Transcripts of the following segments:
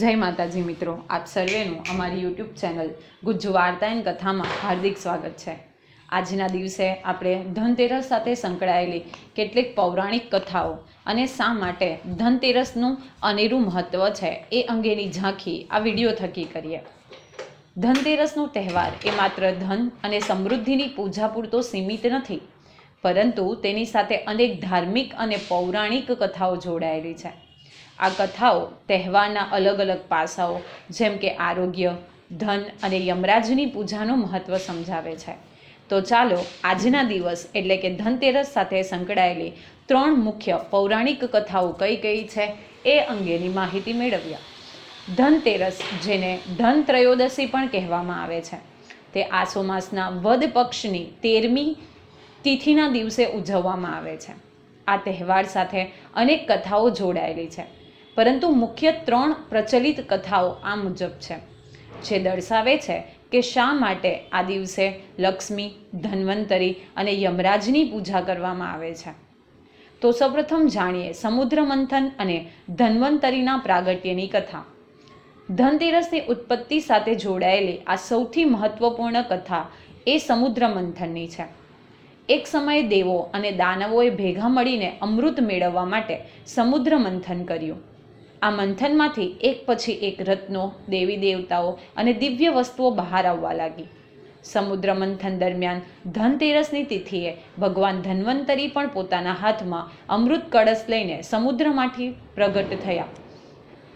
જય માતાજી મિત્રો, આપ સર્વેનું અમારી યુટ્યુબ ચેનલ ગુજ્જુ વાર્તા કથામાં હાર્દિક સ્વાગત છે. આજના દિવસે આપણે ધનતેરસ સાથે સંકળાયેલી કેટલીક પૌરાણિક કથાઓ અને શા માટે ધનતેરસનું અનેરું મહત્ત્વ છે એ અંગેની ઝાંખી આ વીડિયો થકી કરીએ. ધનતેરસનો તહેવાર એ માત્ર ધન અને સમૃદ્ધિની પૂજા પૂરતો સીમિત નથી, પરંતુ તેની સાથે અનેક ધાર્મિક અને પૌરાણિક કથાઓ જોડાયેલી છે. આ કથાઓ તહેવારના અલગ અલગ પાસાઓ, જેમ કે આરોગ્ય, ધન અને યમરાજની પૂજાનું મહત્ત્વ સમજાવે છે. તો ચાલો, આજના દિવસ એટલે કે ધનતેરસ સાથે સંકળાયેલી ત્રણ મુખ્ય પૌરાણિક કથાઓ કઈ કઈ છે એ અંગેની માહિતી મેળવ્યા ધનતેરસ, જેને ધન ત્રયોદશી પણ કહેવામાં આવે છે, તે આસો માસના વદ પક્ષની તેરમી તિથિના દિવસે ઉજવવામાં આવે છે. આ તહેવાર સાથે અનેક કથાઓ જોડાયેલી છે. પરંતુ મુખ્ય ત્રણ પ્રચલિત કથાઓ આ મુજબ છે. જે દર્શાવે છે કે શા માટે આ દિવસે લક્ષ્મી, ધન્વંતરી અને યમરાજની પૂજા કરવામાં આવે છે. તો સૌપ્રથમ જાણીએ સમુદ્ર મંથન અને ધન્વંતરીના પ્રાગટ્યની કથા. ધનતેરસની ઉત્પત્તિ સાથે જોડાયેલી આ સૌથી મહત્વપૂર્ણ કથા એ સમુદ્ર મંથનની છે. એક સમયે દેવો અને દાનવોએ ભેગા મળીને અમૃત મેળવવા માટે સમુદ્ર મંથન કર્યું. આ મંથનમાંથી એક પછી એક રત્નો, દેવી દેવતાઓ અને દિવ્ય વસ્તુઓ બહાર આવવા લાગી. સમુદ્ર મંથન દરમિયાન ધનતેરસની તિથિએ ભગવાન ધન્વંતરી પણ પોતાના હાથમાં અમૃત કળશ લઈને સમુદ્રમાંથી પ્રગટ થયા.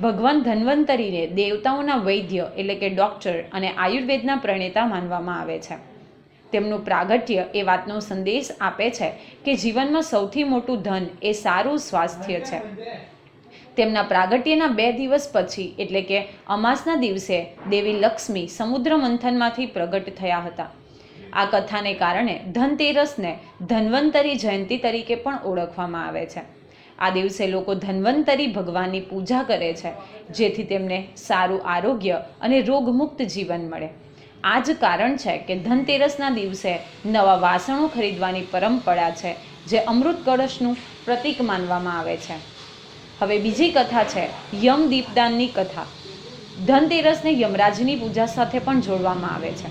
ભગવાન ધન્વંતરીને દેવતાઓના વૈદ્ય એટલે કે ડૉક્ટર અને આયુર્વેદના પ્રણેતા માનવામાં આવે છે. તેમનું પ્રાગટ્ય એ વાતનો સંદેશ આપે છે કે જીવનમાં સૌથી મોટું ધન એ સારું સ્વાસ્થ્ય છે. તેમના પ્રાગટ્યના બે દિવસ પછી, એટલે કે અમાસના દિવસે, દેવી લક્ષ્મી સમુદ્ર મંથનમાંથી પ્રગટ થયા હતા. આ કથાને કારણે ધનતેરસને ધન્વંતરી જયંતી તરીકે પણ ઓળખવામાં આવે છે. આ દિવસે લોકો ધન્વંતરી ભગવાનની પૂજા કરે છે, જેથી તેમને સારું આરોગ્ય અને રોગમુક્ત જીવન મળે. આ જ કારણ છે કે ધનતેરસના દિવસે નવા વાસણો ખરીદવાની પરંપરા છે, જે અમૃત કળશનું પ્રતીક માનવામાં આવે છે. હવે બીજી કથા છે, યમ દીપદાનની કથા. ધનતેરસને યમરાજની પૂજા સાથે પણ જોડવામાં આવે છે.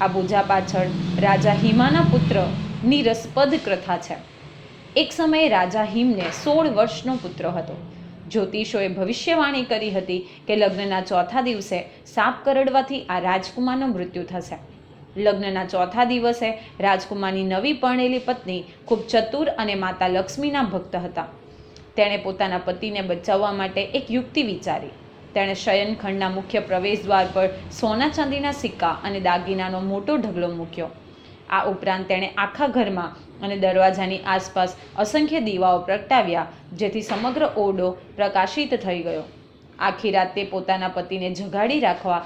આ પૂજા પાછળ રાજા હિમાના પુત્રની રસપદ કથા છે. એક સમયે રાજા હિમને સોળ વર્ષનો પુત્ર હતો. જ્યોતિષોએ ભવિષ્યવાણી કરી હતી કે લગ્નના ચોથા દિવસે સાપ કરડવાથી આ રાજકુમારનું મૃત્યુ થશે. લગ્નના ચોથા દિવસે રાજકુમારની નવી પરણેલી પત્ની ખૂબ ચતુર અને માતા લક્ષ્મીના ભક્ત હતા. તેણે પોતાના પતિને બચાવવા માટે એક યુક્તિ વિચારી. તેણે શયનખંડના મુખ્ય પ્રવેશ દ્વાર પર સોના ચાંદીના સિક્કા અને દાગીનાનો મોટો ઢગલો મૂક્યો. આ ઉપરાંત તેણે આખા ઘરમાં અને દરવાજાની આસપાસ અસંખ્ય દીવાઓ પ્રગટાવ્યા, જેથી સમગ્ર ઓરડો પ્રકાશિત થઈ ગયો. આખી રાત તે પોતાના પતિને જગાડી રાખવા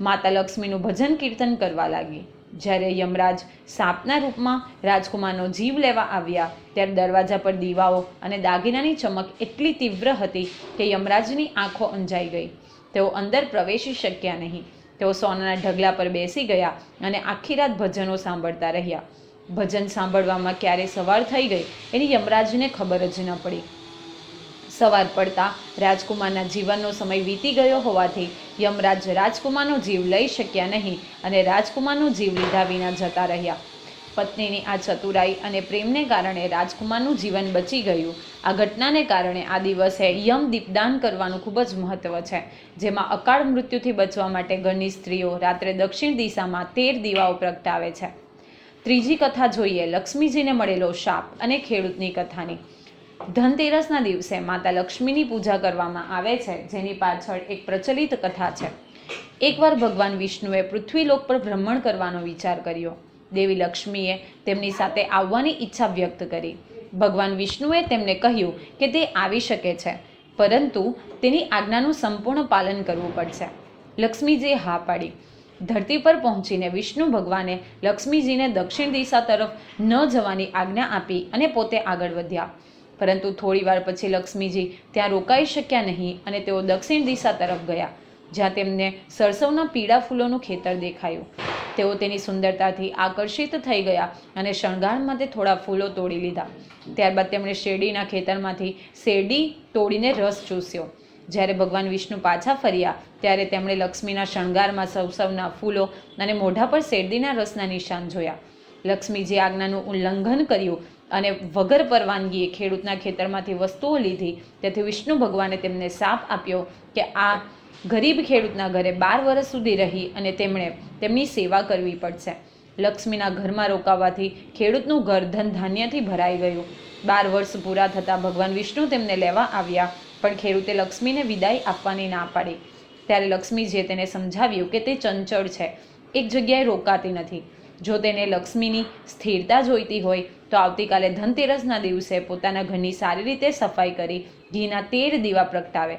માતા લક્ષ્મીનું ભજન કીર્તન કરવા લાગી. જ્યારે યમરાજ સાપના રૂપમાં રાજકુમારનો જીવ લેવા આવ્યા, ત્યારે દરવાજા પર દીવાઓ અને દાગીનાની ચમક એટલી તીવ્ર હતી કે યમરાજની આંખો અંજાઈ ગઈ. તેઓ અંદર પ્રવેશી શક્યા નહીં. તેઓ સોનાના ઢગલા પર બેસી ગયા અને આખી રાત ભજનો સાંભળતા રહ્યા. ભજન સાંભળવામાં ક્યારે સવાર થઈ ગઈ એની યમરાજને ખબર જ ન પડી. સવાર પડતા રાજકુમારના જીવનનો સમય વીતી ગયો હોવાથી યમરાજ રાજકુમારનો જીવ લઈ શક્યા નહીં અને રાજકુમારનો જીવ લીધા વિના જતા રહ્યા. પત્નીની આ ચતુરાઈ અને પ્રેમને કારણે રાજકુમારનું જીવન બચી ગયું. આ ઘટનાને કારણે આ દિવસે યમ દીપદાન કરવાનું ખૂબ જ મહત્ત્વ છે, જેમાં અકાળ મૃત્યુથી બચવા માટે ઘરની સ્ત્રીઓ રાત્રે દક્ષિણ દિશામાં તેર દીવાઓ પ્રગટાવે છે. ત્રીજી કથા જોઈએ, લક્ષ્મીજીને મળેલો શાપ અને ખેડૂતની કથાની. ધનતેરસના દિવસે માતા લક્ષ્મીની પૂજા કરવામાં આવે છે, જેની પાછળ એક પ્રચલિત કથા છે. એકવાર ભગવાન વિષ્ણુએ પૃથ્વીલોક પર ભ્રમણ કરવાનો વિચાર કર્યો. દેવી લક્ષ્મીએ તેમની સાથે આવવાની ઈચ્છા વ્યક્ત કરી. ભગવાન વિષ્ણુએ તેમને કહ્યું કે તે આવી શકે છે, પરંતુ તેની આજ્ઞાનું સંપૂર્ણ પાલન કરવું પડશે. લક્ષ્મીજીએ હા પાડી. ધરતી પર પહોંચીને વિષ્ણુ ભગવાને લક્ષ્મીજીને દક્ષિણ દિશા તરફ ન જવાની આજ્ઞા આપી અને પોતે આગળ વધ્યા. પરંતુ થોડીવાર પછી લક્ષ્મીજી ત્યાં રોકાઈ શક્યા નહીં અને તેઓ દક્ષિણ દિશા તરફ ગયા, જ્યાં તેમને સરસવના પીળા ફૂલોનું ખેતર દેખાયું. તેઓ તેની સુંદરતાથી આકર્ષિત થઈ ગયા અને શણગાર માટે થોડા ફૂલો તોડી લીધા. ત્યારબાદ તેમણે શેરડીના ખેતરમાંથી શેરડી તોડીને રસ ચૂસ્યો. જ્યારે ભગવાન વિષ્ણુ પાછા ફર્યા, ત્યારે તેમણે લક્ષ્મીના શણગારમાં સૌ સૌના ફૂલો અને મોઢા પર શેરડીના રસના નિશાન જોયા. લક્ષ્મીજી આજ્ઞાનું ઉલ્લંઘન કર્યું અને વગર પરવાનગીએ ખેડૂતના ખેતરમાંથી વસ્તુઓ લીધી. તેથી વિષ્ણુ ભગવાને તેમને શાપ આપ્યો કે આ ગરીબ ખેડૂતના ઘરે બાર વર્ષ સુધી રહી અને તેમણે તેમની સેવા કરવી પડશે. લક્ષ્મીના ઘરમાં રોકાવાથી ખેડૂતનું ઘર ધન ધાન્યથી ભરાઈ ગયું. બાર વર્ષ પૂરા થતાં ભગવાન વિષ્ણુ તેમને લેવા આવ્યા, પણ ખેડૂતે લક્ષ્મીને વિદાય આપવાની ના પાડી. ત્યારે લક્ષ્મીજીએ તેને સમજાવ્યું કે તે ચંચળ છે, એક જગ્યાએ રોકાતી નથી. જો તેને લક્ષ્મીની સ્થિરતા જોઈતી હોય, તો આવતીકાલે ધનતેરસના દિવસે પોતાના ઘરની સારી રીતે સફાઈ કરી ઘીના તેર દીવા પ્રગટાવે.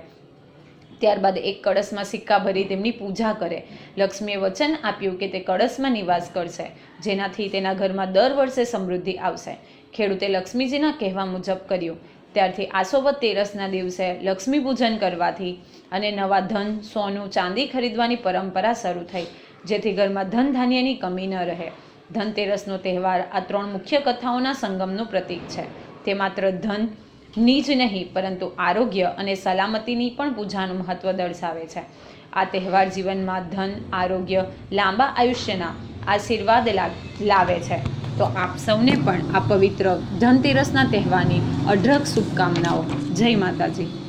ત્યારબાદ એક કળશમાં સિક્કા ભરી તેમની પૂજા કરે. લક્ષ્મીએ વચન આપ્યું કે તે કળશમાં નિવાસ કરશે, જેનાથી તેના ઘરમાં દર વર્ષે સમૃદ્ધિ આવશે. ખેડૂતે લક્ષ્મીજીના કહેવા મુજબ કર્યું. ત્યારથી આસોવત તેરસના દિવસે લક્ષ્મી પૂજન કરવાથી અને નવા ધન, સોનું, ચાંદી ખરીદવાની પરંપરા શરૂ થઈ. જેથી ઘરમાં ધન ધાન્યની કમી ન રહે. ધનતેરસનો તહેવાર આ ત્રણ મુખ્ય કથાઓના સંગમનું પ્રતીક છે. તે માત્ર ધનની જ નહીં, પરંતુ આરોગ્ય અને સલામતીની પણ પૂજાનું મહત્ત્વ દર્શાવે છે. આ તહેવાર જીવનમાં ધન, આરોગ્ય, લાંબા આયુષ્યના આશીર્વાદ લાવે છે. તો આપ સૌને પણ આ પવિત્ર ધનતેરસના તહેવારની અઢળક શુભકામનાઓ. જય માતાજી.